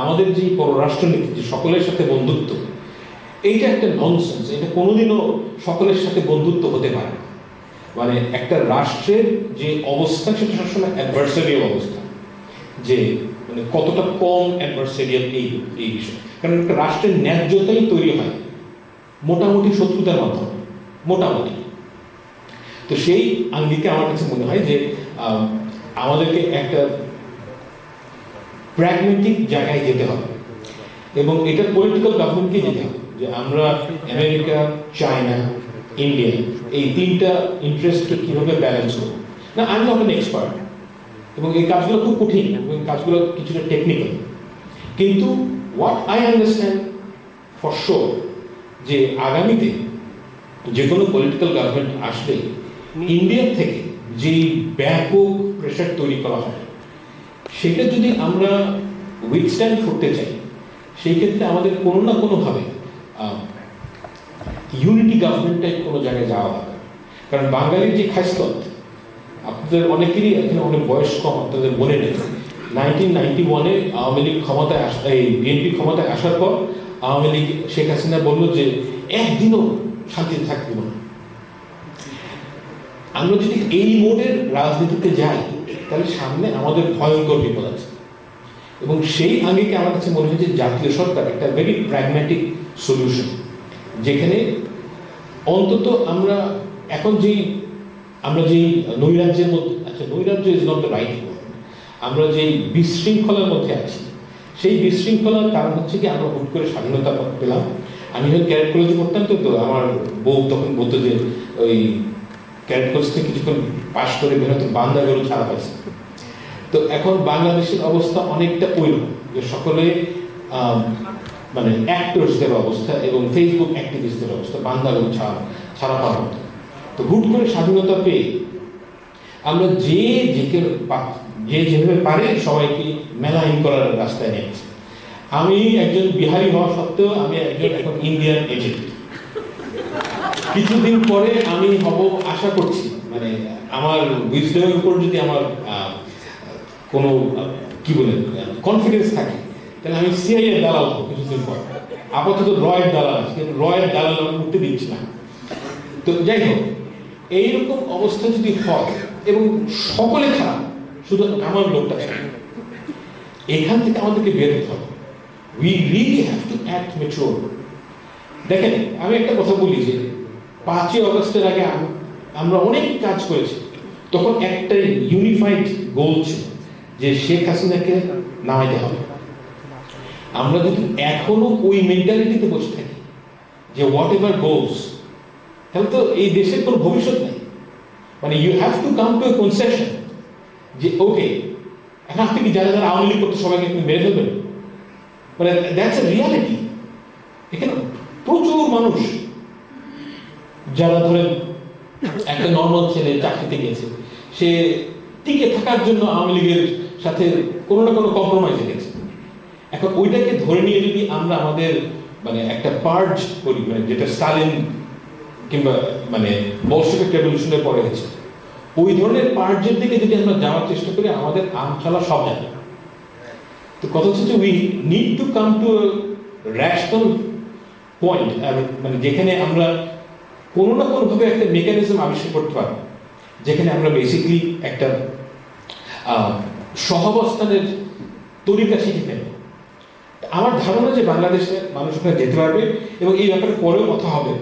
আমাদের যে পররাষ্ট্রনীতি যে সকলের সাথে বন্ধুত্ব, এইটা একটা ননসেন্স এটা কোনোদিনও সকলের সাথে বন্ধুত্ব হতে পারে মানে একটা রাষ্ট্রের যে অবস্থা, সেটা সবসময় অ্যাডভার্সারিয়াল অবস্থা, যে মানে কতটা কম অ্যাডভার্সারিয়াল এই এই বিষয়। কারণ একটা রাষ্ট্রের ন্যায্যতাই তৈরি হয় মোটামুটি শত্রুতার মাধ্যমে, মোটামুটি। তো সেই আঙ্গিকে আমার কাছে মনে হয় যে আমাদেরকে একটা প্র্যাগমেটিক জায়গায় যেতে হবে। এবং এটা পলিটিক্যাল গভর্নমেন্টকে যেতে হবে, যে আমরা আমেরিকা চায়না ইন্ডিয়া এই তিনটা ইন্টারেস্টকে কীভাবে ব্যালেন্স করব। না আমি এন এক্সপার্ট এবং এই কাজগুলো খুব কঠিন এবং কাজগুলো কিছুটা টেকনিক্যাল কিন্তু what I understand for sure যে আগামীতে যে কোনো পলিটিক্যাল গভর্নমেন্ট আসলে ইন্ডিয়ার থেকে যেই ব্যাপক প্রেশার তৈরি করা হয় সেটা যদি আমরা উইথস্ট্যান্ড করতে চাই, সেই ক্ষেত্রে আমাদের কোনো না কোনোভাবে ইউনিটি গভর্নমেন্ট টাইপ কোনো জায়গায় যাওয়া হবে কারণ বাঙালির যে খাইস্তত আপনাদের অনেকেরই এখানে অনেক বয়স কম আপনাদের মনে নেই। নাইনটিন নাইনটি ওয়ানে আওয়ামী লীগ ক্ষমতায় আস, এই বিএনপি ক্ষমতায় আসার পর আওয়ামী লীগ শেখ হাসিনা বলল যে, একদিনও শান্তিতে থাকবে না। আমরা যদি এই মোডের রাজনীতিতে যাই তাহলে সামনে আমাদের ভয়ঙ্কর বিপদ আছে। এবং সেই আঙ্গিকে আমার কাছে মনে হয় যে জাতীয় সরকার একটা ভেরি প্র্যাগম্যাটিক সলিউশন যেখানে অন্তত আমরা এখন যেই, আমরা যেই নৈরাজ্যের মধ্যে আচ্ছা নৈরাজ্য ইজ নট দ্য রাইট আমরা যেই বিশৃঙ্খলার মধ্যে আছি, সেই বিশৃঙ্খলার কারণ হচ্ছে কি আমরা হুট করে স্বাধীনতা পেলাম। আমি যখন ক্যারেক্ট কলেজে পড়তাম তো তো আমার বউ তখন বলতো যে ওই কলেজ থেকে কিছুক্ষণ পাশ করে বেরোতে বান্দা গরু ছাড়া হয়েছে। তো এখন বাংলাদেশের অবস্থা অনেকটা ওইরকম যে সকলে মানে অ্যাক্টরসদের অবস্থা এবং ফেসবুক অ্যাক্টিভিস্টদের অবস্থা বান্দা গরু ছাড়া ছাড়া পাওয়ার মতো তো হুট করে স্বাধীনতা পেয়ে আমরা যে যেকে যে যেভাবে পারে সবাইকে মেলাইন করার রাস্তায় নিয়েছি আমি একজন বিহারি হওয়া সত্ত্বেও আমি একজন এখন ইন্ডিয়ান এজেন্ট কিছুদিন পরে আমি হব আশা করছি মানে আমার উইজডমের উপর যদি আমার কোনো কি বলেন কনফিডেন্স থাকে, তাহলে আমি সিআইএ দালাল হব কিছুদিন পর। আপাতত রয়ের দালাল আছে কিন্তু রয়ের দালাল আমি উঠতে দিচ্ছি না। তো যাই হোক, এইরকম অবস্থা যদি হয়, এবং সকলে খারাপ, শুধু আমার লোকটা এখান থেকে আমাদেরকে বের হতে হবে। We really have to act mature দেখেন, আমি একটা কথা বলি যে পাঁচই অগস্টের আগে আমরা অনেক কাজ করেছি। তখন একটা ইউনিফাইড গোল ছিল যে শেখ হাসিনাকে নামাইতে হবে। আমরা যদি এখনও ওই মেন্টালিটিতে বসে থাকি যে হোয়াট এভার গোলস তাহলে তো এই দেশের কোনো ভবিষ্যৎ নেই। মানে you have to come to a concession যে ওকে এখন আপনি কি যারা যারা আওয়ামী লীগ করতে সবাইকে আপনি মেরে ফেলবেন? মানে দ্যাটস এ রিয়ালিটি এখানে প্রচুর মানুষ যারা ধরেন একটা নর্মাল ছেলে চাকরিতে গেছে, সে টিকে থাকার জন্য আওয়ামী লীগের সাথে কোনো না কোনো কম্প্রোমাইজে গেছে। এখন ওইটাকে ধরে নিয়ে যদি আমরা আমাদের মানে একটা পার্জ করি মানে যেটা স্টালিন কিংবা মানে বলশিফিক রেভলিউশনের পরে হয়েছে, ওই ধরনের পার্জের দিকে যদি আমরা যাওয়ার চেষ্টা করি, আমাদের আমছালা সব যাবে তো কথা হচ্ছে we need to come to rational point মানে যেখানে আমরা কোনো না কোনোভাবে একটা মেকানিজম আবিষ্কার করতে পারব যেখানে আমরা বেসিকলি একটা সহাবস্থানের তরিকা শিখে ফেলব আমার ধারণা যে বাংলাদেশের মানুষ ওখানে যেতে পারবে এবং এই ব্যাপারে পরেও কথা হবে।